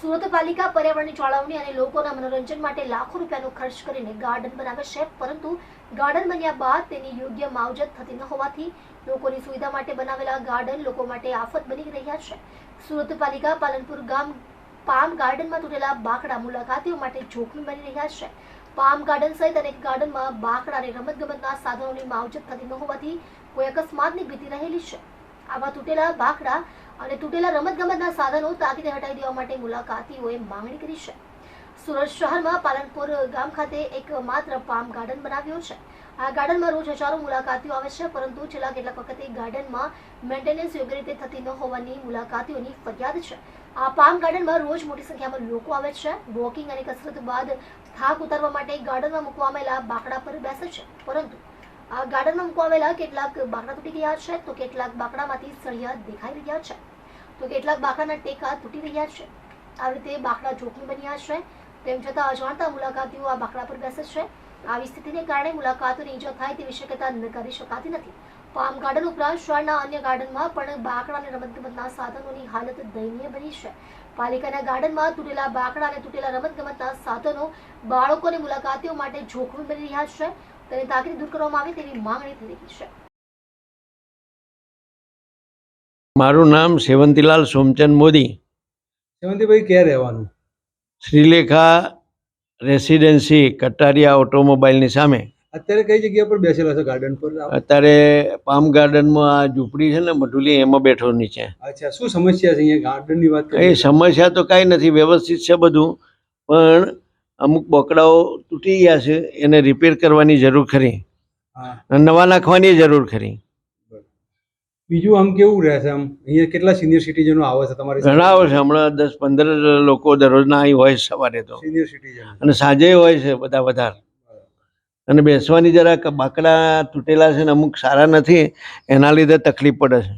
સુરત પાલિકા પર્યાવરણની જાળવણી અને લોકોના મનોરંજન માટે લાખો રૂપિયાનો ખર્ચ કરીને ગાર્ડન બનાવે છે, પરંતુ ગાર્ડન બન્યા બાદ તેની યોગ્ય માવજત થતી ન હોવાથી લોકોની સુવિધા માટે બનાવેલા ગાર્ડન લોકો માટે આફત બની રહ્યા છે. સુરત પાલિકા પાલનપુર ગામ પામ ગાર્ડનમાં તૂટેલા બાકડા મુલાકાતીઓ માટે જોખમી બની રહ્યા છે. પામ ગાર્ડન સહિત અનેક ગાર્ડનમાં બાકડા અને રમતગમતના સાધનોની માવજત થતી ન હોવાથી કોઈ અકસ્માતની ભીતિ રહેલી છે. આવા તૂટેલા બાકડા અને તૂટેલા રમતગમતના સાધનો તાકીદે હટાવી દેવા માટે મુલાકાતીઓએ માંગણી કરી છે. સુરત શહેરમાં પાલનપુર ગામ ખાતે એક માત્ર પામ ગાર્ડન બનાવ્યો છે. આ ગાર્ડનમાં રોજ હજારો મુલાકાતીઓ આવે છે, પરંતુ છેલ્લા કેટલાક વખતે ગાર્ડનમાં મેન્ટેનન્સ યોગ્ય રીતે થતી ન હોવાની મુલાકાતીઓની ફરિયાદ છે. આ પામ ગાર્ડનમાં રોજ મોટી સંખ્યામાં લોકો આવે છે. વોકિંગ અને કસરત બાદ થાક ઉતારવા માટે ગાર્ડનમાં મૂકવામાં બાકડા પર બેસે છે. પરંતુ આ ગાર્ડનમાં મૂકવામાં આવેલા કેટલાક બાકડા તૂટી ગયા છે, તો કેટલાક બાકડામાંથી સળિયા દેખાઈ રહ્યા છે, તો કેટલાક બાકડાના ટેકા તૂટી રહ્યા છે. આવી રીતે બાકડા જોખમી બન્યા છે. તેમ છતાં અજાણતા મુલાકાતીઓ આ બાકડા પર બેસે છે. આવી સ્થિતિને કારણે મુલાકાતોને ઈજા થાય તેવી શક્યતા નકારી શકાતી નથી. પામ ગાર્ડન ઉપરાંત શહેરના અન્ય ગાર્ડનમાં પણ બાકડા અને રમતગમતના સાધનોની હાલત દયનીય બની છે. પાલિકાના ગાર્ડનમાં તૂટેલા બાકડા અને તૂટેલા રમતગમતના સાધનો બાળકો અને મુલાકાતીઓ માટે જોખમી બની રહ્યા છે. તેને તાકીદ દૂર કરવામાં આવે તેવી માંગણી થઈ રહી છે. મારું નામ સેવંતીલાલ સોમચંદ મોદી. સેવંતીભાઈ ક્યાં રહેવાનું? શ્રીલેખા રેસિડેન્સી કટારિયા ઓટોમોબાઈલની સામે. અત્યારે કઈ જગ્યા પર બેસેલા છો? ગાર્ડન પર અત્યારે પામ ગાર્ડનમાં આ ઝૂંપડી છે ને મઢુલી એમાં બેઠો નીચે. અચ્છા શું સમસ્યા છે અહીંયા? ગાર્ડનની વાત એ કરીએ. સમસ્યા તો કાંઈ નથી વ્યવસ્થિત છે બધું. પણ અમુક બોકડાઓ તૂટી ગયા છે એને રિપેર કરવાની જરૂર ખરી. નવા નાખવાની જરૂર ખરી. બીજું આમ કેવું રહેશે આમ? અહીંયા કેટલા સિનિયર સિટીઝનો આવે છે તમારે ઘણા આવે છે હમણાં દસ પંદર લોકો દરરોજના અહીં હોય છે સવારે તો. સિનિયર સિટીઝન અને સાંજે હોય છે બધા વધારે. અને બેસવાની જરાક બાકડા તૂટેલા છે ને અમુક સારા નથી એના લીધે તકલીફ પડે છે.